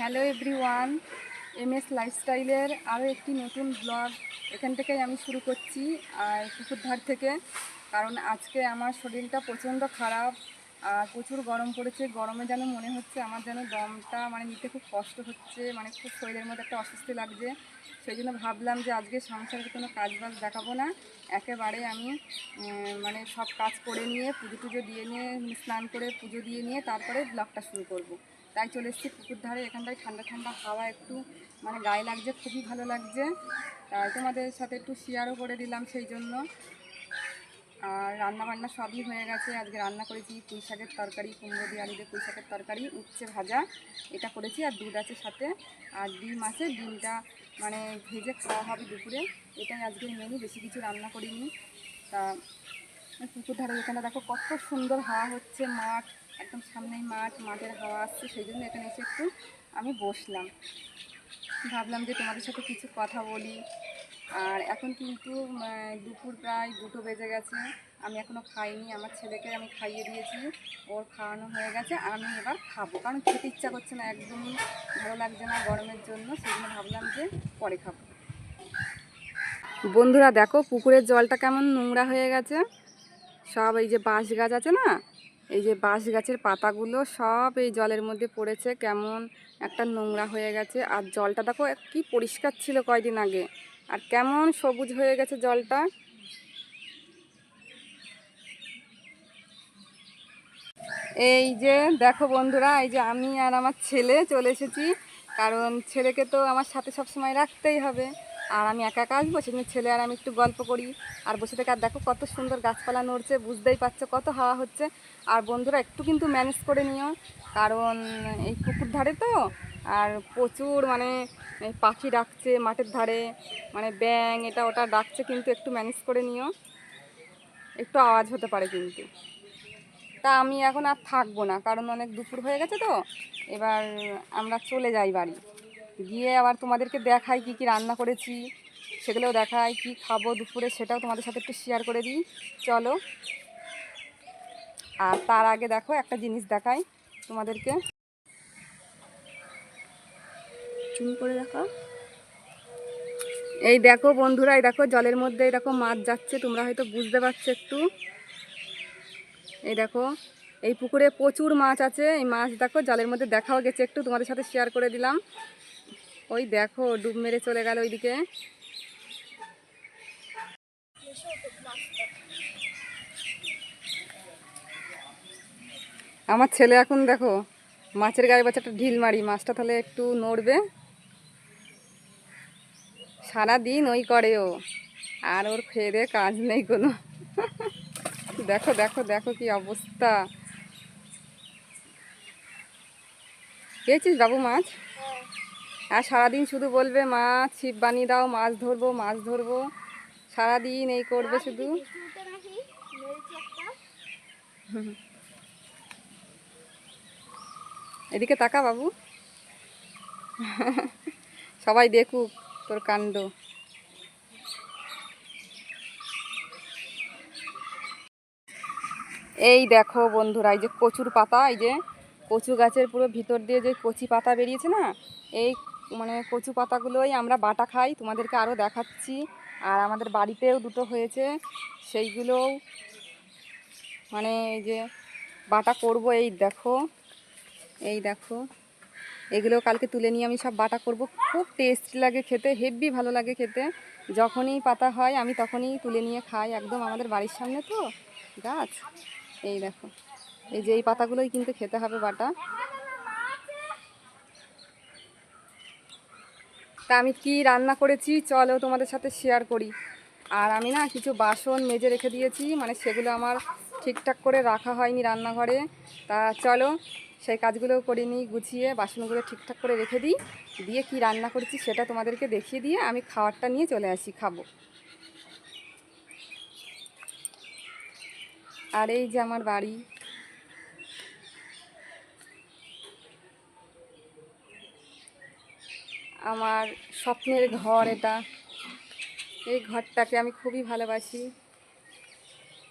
Hello everyone M S লাইফস্টাইলের আরও একটি নতুন ব্লগ এখান থেকেই আমি শুরু করছি, আর পুকুর ধার থেকে, কারণ আজকে আমার শরীরটা প্রচণ্ড খারাপ, আর প্রচুর গরম পড়েছে, গরমে যেন মনে হচ্ছে আমার যেন দমটা মানে নিতে খুব কষ্ট হচ্ছে মানে খুব শরীরের মধ্যে একটা অস্বস্তি লাগছে, সেই জন্য ভাবলাম যে আজকে সংসারের কোনো কাজ বাজ দেখাবো না, একেবারে আমি মানে সব কাজ করে নিয়ে পুজো টুজো দিয়ে নিয়ে, স্নান করে পুজো দিয়ে নিয়ে তারপরে ব্লগটা শুরু করব। তাই চলে এসেছি পুকুর ধারে। এখানটায় ঠান্ডা ঠান্ডা হাওয়া একটু মানে গায়ে লাগছে, খুবই ভালো লাগছে। তাই তোমাদের সাথে একটু শেয়ারও করে দিলাম সেই জন্য। আর রান্না বান্না সবই হয়ে গেছে। আজকে রান্না করেছি পুঁই শাকের তরকারি, কুমড়ো দিয়ে আলু দিয়ে পুঁই শাকের তরকারি, উচ্ছে ভাজা। এটা করেছি আর দুধ আছে সাথে। আর ডিম আছে ডিমটা মানে ভেজে খাওয়া হবে দুপুরে। এটাই আজকের মেনু, বেশি কিছু রান্না করিনি। তা, পুকুর ধারে এখানে দেখো কত সুন্দর হাওয়া হচ্ছে, মাঠ। একদম সামনেই মাঠ মাঠের হাওয়া আসছে, সেই জন্য এখানে এসে একটু আমি বসলাম। ভাবলাম যে তোমাদের সাথে কিছু কথা বলি। আর এখন কিন্তু দুপুর প্রায় দুটো বেজে গেছে। আমি এখনও খাইনি, আমার ছেলেকে আমি খাইয়ে দিয়েছি। ওর খাওয়ানো হয়ে গেছে আর আমি এবার খাব। কারণ খেতে ইচ্ছা করছে না, একদমই ভালো লাগছে না গরমের জন্য, সেই জন্য ভাবলাম যে পরে খাব। বন্ধুরা দেখো, পুকুরের জলটা কেমন নোংরা হয়ে গেছে। সব এই যে বাঁশ গাছ আছে না এই যে বাঁশ গাছের পাতাগুলো সব এই জলের মধ্যে পড়েছে, কেমন একটা নোংরা হয়ে গেছে। আর জলটা দেখো কি পরিষ্কার ছিল কয়দিন আগে। আর কেমন সবুজ হয়ে গেছে জলটা। এই যে দেখো বন্ধুরা, এই যে আমি আর আমার ছেলে চলে এসেছি। কারণ ছেলেকে তো আমার সাথে সব সময় রাখতেই হবে। আর আমি একা একা আসব সেদিন ছেলে আর আমি একটু গল্প করি। আর বসে থেকে আর দেখো কত সুন্দর গাছপালা নড়ছে, বুঝতেই পারছ কত হাওয়া হচ্ছে। আর বন্ধুরা একটু কিন্তু ম্যানেজ করে নিও, কারণ এই পুকুর ধারে তো, আর প্রচুর মানে পাখি ডাকছে মাঠের ধারে মানে ব্যাং এটা ওটা ডাকছে কিন্তু একটু ম্যানেজ করে নিও। একটু আওয়াজ হতে পারে কিন্তু। তা আমি এখন আর থাকব না, কারণ অনেক দুপুর হয়ে গেছে তো, এবার আমরা চলে যাই বাড়ি। গিয়ে আবার তোমাদেরকে দেখাই কি কি রান্না করেছি, সেগুলোও দেখাই কি খাব দুপুরে, সেটাও তোমাদের সাথে একটু শেয়ার করে দিই। চলো। আর তার আগে দেখো একটা জিনিস দেখাই তোমাদেরকে। চুন করে রাখা। এই দেখো বন্ধুরা, এই দেখো জলের মধ্যে, এই দেখো মাছ যাচ্ছে, তোমরা হয়তো বুঝতে পারছ একটু। এই দেখো, এই পুকুরে প্রচুর মাছ আছে, এই মাছ দেখো জলের মধ্যে দেখাও গেছে একটু, তোমাদের সাথে শেয়ার করে দিলাম। ওই দেখো, ডুব মেরে চলে গেল ওইদিকে। আমার ছেলে এখন দেখো, মাছের গায়ে বাচ্চা একটা ঢিল মারি, মাছটা তাহলে একটু নড়বে। সারাদিন ওই করে ও, আর ওর দেয়ে কাজ নেই কোনো। দেখো দেখো দেখো কি অবস্থা। পেয়েছিস বাবু মাছ? আর সারাদিন শুধু বলবে মা ছিপ বানিয়ে দাও মাছ ধরবো মাছ ধরবো। সারাদিন এই করবে শুধু। এদিকে তাকা বাবু। সবাই দেখুক তোর কাণ্ড। এই দেখো বন্ধুরা এই যে কচুর পাতা এই যে কচু গাছের পুরো ভিতর দিয়ে যে কচি পাতা বেরিয়েছে না এই মানে কচু পাতাগুলোই আমরা বাটা খাই, তোমাদেরকে আরও দেখাচ্ছি। আর আমাদের বাড়িতেও দুটো হয়েছে, সেইগুলোও মানে এই যে বাটা করব, এই দেখো এই দেখো। এগুলো কালকে তুলে নিয়ে আমি সব বাটা করব। খুব টেস্ট লাগে খেতে, হেভি ভালো লাগে খেতে। যখনই পাতা হয়, আমি তখনই তুলে নিয়ে খাই একদম আমাদের বাড়ির সামনে তো, গাছ। এই দেখো, এই যে এই পাতাগুলোই কিন্তু খেতে হবে বাটা। তা আমি কি রান্না করেছি চলো তোমাদের সাথে শেয়ার করি। আর আমি না কিছু বাসন মেজে রেখে দিয়েছি মানে সেগুলো আমার ঠিকঠাক করে রাখা হয়নি রান্নাঘরে। তা চলো সেই কাজগুলো করে নিই, গুছিয়ে বাসনগুলো ঠিকঠাক করে রেখে দিই। দিয়ে কি রান্না করেছি সেটা তোমাদেরকে দেখিয়ে দিয়ে আমি খাবারটা নিয়ে চলে আসি, খাব। আর এই যে আমার বাড়ি আমার স্বপ্নের ঘর এটা। এই ঘরটাকে আমি খুবই ভালোবাসি।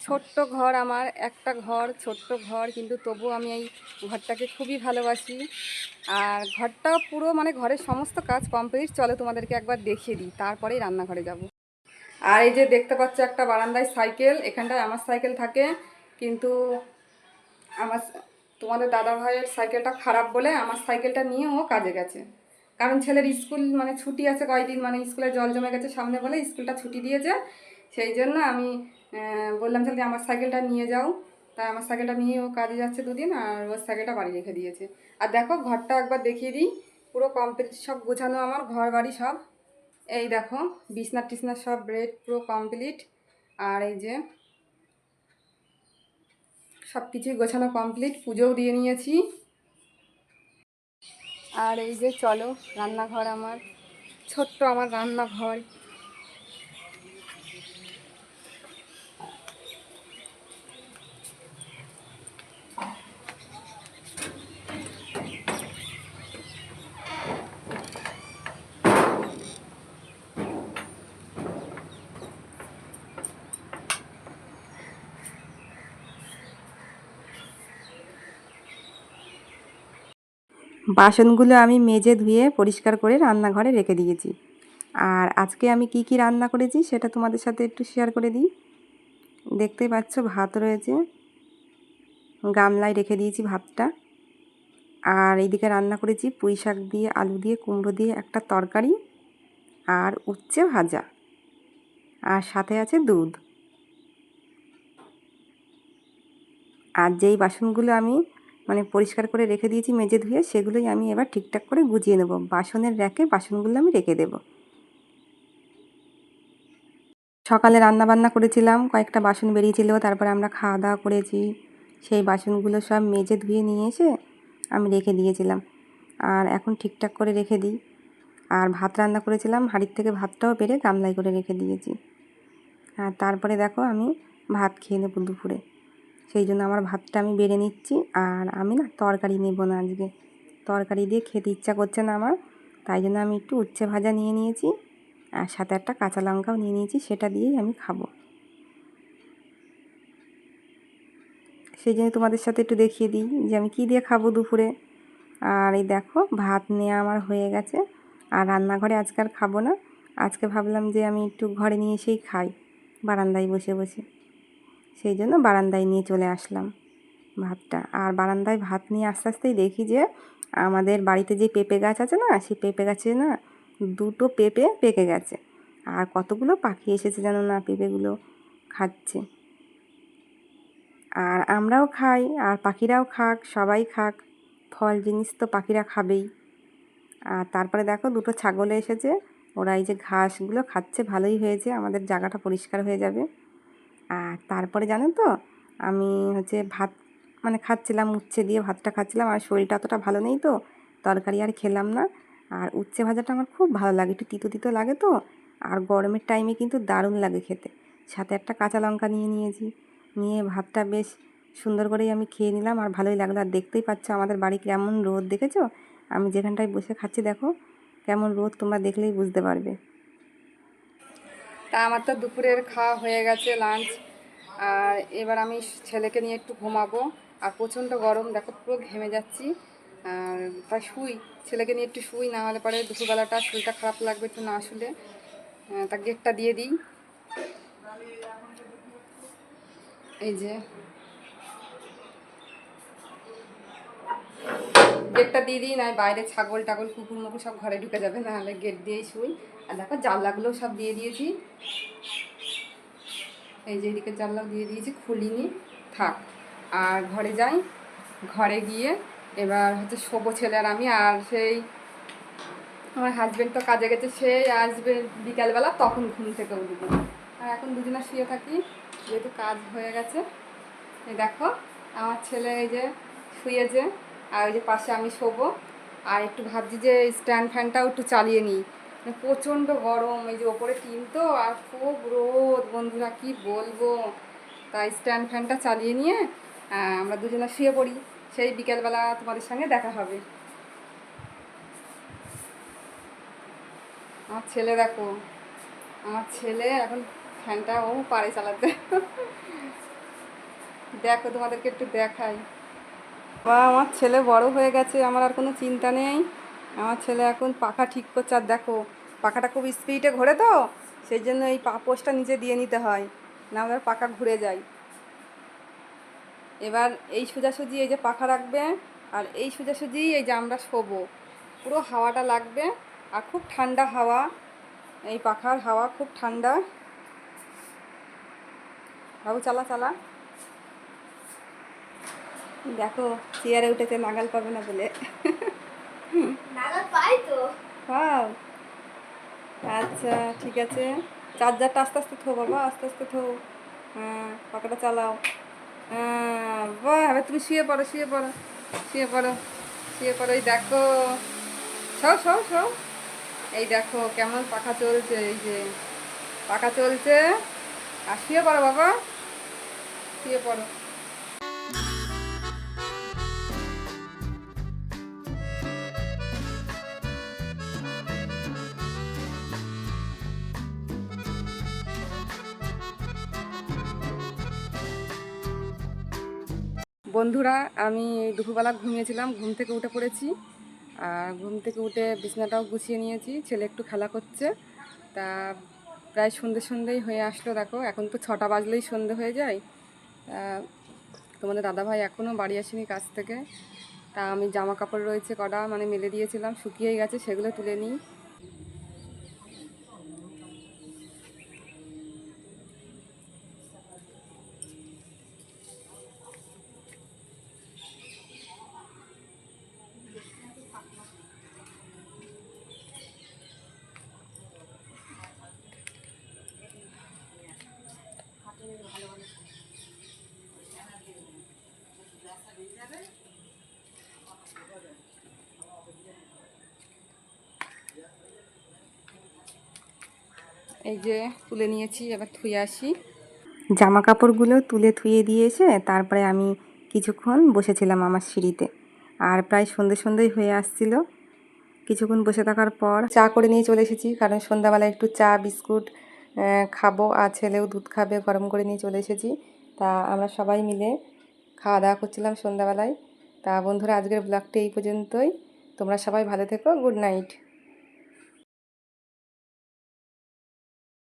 ছোট্ট ঘর আমার, একটা ঘর, ছোট্ট ঘর, কিন্তু তবু আমি এই ঘরটাকে খুবই ভালোবাসি। আর ঘরটা পুরো মানে ঘরের সমস্ত কাজ কমপ্লিট চলে তোমাদেরকে একবার দেখিয়ে দিই, তারপরেই রান্নাঘরে যাব। আর এই যে দেখতে পাচ্ছ একটা বারান্দায় সাইকেল, এখানটায় আমার সাইকেল থাকে, কিন্তু আমার তোমাদের দাদা ভাইয়ের সাইকেলটা খারাপ বলে আমার সাইকেলটা নিয়ে ও কাজে গেছে। কারণ ছেলের স্কুল মানে ছুটি আছে কয়দিন মানে স্কুলে জল জমে গেছে সামনে বলে স্কুলটা ছুটি দিয়েছে। সেই জন্য আমি বললাম, তাহলে আমার সাইকেলটা নিয়ে যাও। তাই আমার সাইকেলটা নিয়ে ও কাজে যাচ্ছে দুদিন আর ওর সাইকেলটা বাড়ি রেখে দিয়েছে। আর দেখো, ঘরটা একবার দেখিয়ে দিই। পুরো কমপ্লিট সব গোছানো আমার, ঘর বাড়ি সব। এই দেখো, বিছনা টিসনা সব ব্রেড পুরো কমপ্লিট আর এই যে সব কিছুই গোছানো কমপ্লিট পুজোও দিয়ে নিয়েছি। আর এই যে চলো রান্নাঘর আমার ছোট্ট আমার রান্নাঘর। বাসনগুলো আমি মেজে ধুয়ে পরিষ্কার করে রান্নাঘরে রেখে দিয়েছি। আর আজকে আমি কি কি রান্না করেছি সেটা তোমাদের সাথে একটু শেয়ার করে দিই। দেখতেই পাচ্ছ ভাত রয়েছে। গামলায় রেখে দিয়েছি ভাতটা। আর এইদিকে রান্না করেছি পুঁই শাক দিয়ে, আলু দিয়ে, কুমড়ো দিয়ে একটা তরকারি আর উচ্ছে ভাজা। আর সাথে আছে দুধ। আর যেই বাসনগুলো আমি মানে পরিষ্কার করে রেখে দিয়েছি, মেজে ধুয়ে সেগুলোই আমি এবার ঠিকঠাক করে গুজিয়ে নেব। বাসনের র্যাকে বাসনগুলো আমি রেখে দেব। সকালে রান্না বান্না করেছিলাম, কয়েকটা বাসন বেরিয়েছিল, তারপরে আমরা খাওয়া দাওয়া করেছি। সেই বাসনগুলো সব মেজে ধুয়ে নিয়ে এসে আমি রেখে দিয়েছিলাম। আর এখন ঠিকঠাক করে রেখে দিই। আর ভাত রান্না করেছিলাম, হাঁড়ির থেকে ভাতটাও পেরে গামলায় করে রেখে দিয়েছি। আর তারপরে দেখো আমি ভাত খেয়ে নেব দুপুরে। সেই জন্য আমার ভাতটা আমি বেড়ে নিচ্ছি। আর আমি না তরকারি নেব না আজকে। তরকারি দিয়ে খেতে ইচ্ছা করছে না আমার। তাই জন্য আমি একটু উচ্ছে ভাজা নিয়ে নিয়েছি। আর সাথে একটা কাঁচা লঙ্কাও নিয়ে নিয়েছি, সেটা দিয়েই আমি খাব। সেই জন্য তোমাদের সাথে একটু দেখিয়ে দিই যে আমি কী দিয়ে খাব দুপুরে। আর এই দেখো, ভাত নেওয়া আমার হয়ে গেছে। আর রান্নাঘরে আজকে আর খাব না। আজকে ভাবলাম যে আমি একটু ঘরে নিয়ে এসেই খাই, বারান্দায় বসে বসে। সেই জন্য বারান্দায় নিয়ে চলে আসলাম ভাতটা। আর বারান্দায় ভাত নিয়ে আস্তে আস্তেই দেখি যে আমাদের বাড়িতে যে পেঁপে গাছ আছে না, সেই পেঁপে গাছে না দুটো পেঁপে পেকে গেছে। আর কতগুলো পাখি এসেছে জানো না পেঁপেগুলো খাচ্ছে। আর আমরাও খাই, আর পাখিরাও খাক, সবাই খাক, ফল জিনিস তো পাখিরা খাবেই। আর তারপরে দেখো দুটো ছাগল এসেছে, ওরা এই যে ঘাসগুলো খাচ্ছে, ভালোই হয়েছে, আমাদের জায়গাটা পরিষ্কার হয়ে যাবে। আর তারপরে জানো তো, আমি হচ্ছে ভাত মানে খাচ্ছিলাম, উচ্ছে দিয়ে ভাতটা খাচ্ছিলাম আর শরীরটা অতটা ভালো নেই তো, তরকারি আর খেলাম না। আর উচ্ছে ভাজাটা আমার খুব ভালো লাগে, একটু তিতো তিতো লাগে তো, আর গরমের টাইমে কিন্তু দারুণ লাগে খেতে। সাথে একটা কাঁচা লঙ্কা নিয়ে নিয়েছি, নিয়ে ভাতটা বেশ সুন্দর করেই আমি খেয়ে নিলাম আর ভালোই লাগল। আর দেখতেই পাচ্ছ আমাদের বাড়ি কেমন রোদ, দেখেছ? আমি যেখানটায় বসে খাচ্ছি দেখো, কেমন রোদ তোমরা দেখলেই বুঝতে পারবে। তা আমার তো দুপুরের খাওয়া হয়ে গেছে লাঞ্চ আর এবার আমি ছেলেকে নিয়ে একটু ঘুমাবো। আর প্রচণ্ড গরম, দেখো পুরো ঘেমে যাচ্ছি। আর তাই শুই, ছেলেকে নিয়ে একটু শুই, না হলে পরে দুপুরবেলাটা শরীরটা খারাপ লাগবে একটু না শুলে। তা গেটটা দিয়ে দিই। এই যে গেটটা দিয়ে দিই না বাইরে ছাগল টাগল, কুকুর মুকুর সব ঘরে ঢুকে যাবে নাহলে গেট দিয়েই শুই। আর দেখো জানলাগুলোও সব দিয়ে দিয়েছি। এই যে এদিকে জানলা দিয়ে দিয়েছি, খুলিনি, থাক। আর ঘরে যাই, ঘরে গিয়ে এবার হচ্ছে শোবো ছেলে আর আমি, আর সেই আমার হাজবেন্ড তো কাজে গেছে সে আসবে বিকালবেলা, তখন ঘুম থেকে উঠবো। আর এখন দুজনে শুয়ে থাকি, যেহেতু কাজ হয়ে গেছে। এই দেখো, আমার ছেলে এই যে শুয়েছে আর ওই যে পাশে আমি শোবো। আর একটু ভাবছি যে স্ট্যান্ড ফ্যানটাও একটু চালিয়ে নিই। মানে প্রচণ্ড গরম, এই যে ওপরে টিন তো, আর খুব রোদ বন্ধুরা, কি বলব? তাই স্ট্যান্ড ফ্যানটা চালিয়ে নিয়ে আমরা দুজনে শুয়ে পড়ি। সেই বিকেলবেলা তোমাদের সঙ্গে দেখা হবে। আমার ছেলে দেখো, আমার ছেলে এখন ফ্যানটা ও পারে চালাতে দেখো তোমাদেরকে একটু দেখাই। বা আমার ছেলে বড় হয়ে গেছে, আমার আর কোনো চিন্তা নেই। আমার ছেলে এখন পাখা ঠিক করছে। আর দেখো, পাখাটা খুব স্পিডে ঘোরে তো, সেই জন্য এই পাপোসটা নিচে দিয়ে নিতে হয়, না আমার পাখা ঘুরে যায়। এবার এই সোজাসুজি এই যে পাখা রাখবে, আর এই সোজাসুজি এই যে আমরা শোবো, পুরো হাওয়াটা লাগবে। আর খুব ঠান্ডা হাওয়া, এই পাখার হাওয়া খুব ঠান্ডা। বাবু, চালা চালা। দেখো চেয়ারে উঠেছে নাগাল পাবে না বলে। পাও। আচ্ছা ঠিক আছে। চার্জারটা আস্তে আস্তে থো বাবা আস্তে আস্তে থো হ্যাঁ পাখাটা চালাও। হ্যাঁ এবার তুমি শুয়ে পড়ো শুয়ে পড়ো শুয়ে পড়ো শুয়ে পড়ো। এই দেখো সব সব সব এই দেখো কেমন পাখা চলছে এই যে পাখা চলছে। আর শুয়ে পড়ো বাবা শুয়ে পড়ো। বন্ধুরা, আমি দুপুরবেলা ঘুমিয়েছিলাম, ঘুম থেকে উঠে পড়েছি। আর ঘুম থেকে উঠে বিছানাটাও গুছিয়ে নিয়েছি, ছেলে একটু খেলা করছে। তা প্রায় সন্ধে সন্ধেই হয়ে আসলো, দেখো। এখন তো ছটা বাজলেই সন্ধে হয়ে যায়। তোমাদের দাদাভাই এখনও বাড়ি আসেনি কাজ থেকে। তা আমি জামা কাপড় রয়েছে কটা মানে মেলে দিয়েছিলাম, শুকিয়েই গেছে, সেগুলো তুলে নিই। এই যে তুলে নিয়েছি, এবার ধুয়ে আসি। জামা কাপড়গুলো তুলে ধুয়ে দিয়ে এসে তারপরে আমি কিছুক্ষণ বসেছিলাম আমার সিঁড়িতে। আর প্রায় সন্ধে সন্ধেই হয়ে আসছিল। কিছুক্ষণ বসে থাকার পর চা করে নিয়ে চলে এসেছি, কারণ সন্ধ্যাবেলা একটু চা, বিস্কুট খাব, আর ছেলেও দুধ খাবে, গরম করে নিয়ে চলে এসেছি। তা আমরা সবাই মিলে খাওয়া দাওয়া করছিলাম সন্ধ্যাবেলায়। তা বন্ধুরা, আজকের ব্লগটা এই পর্যন্তই। তোমরা সবাই ভালো থেকো, গুড নাইট।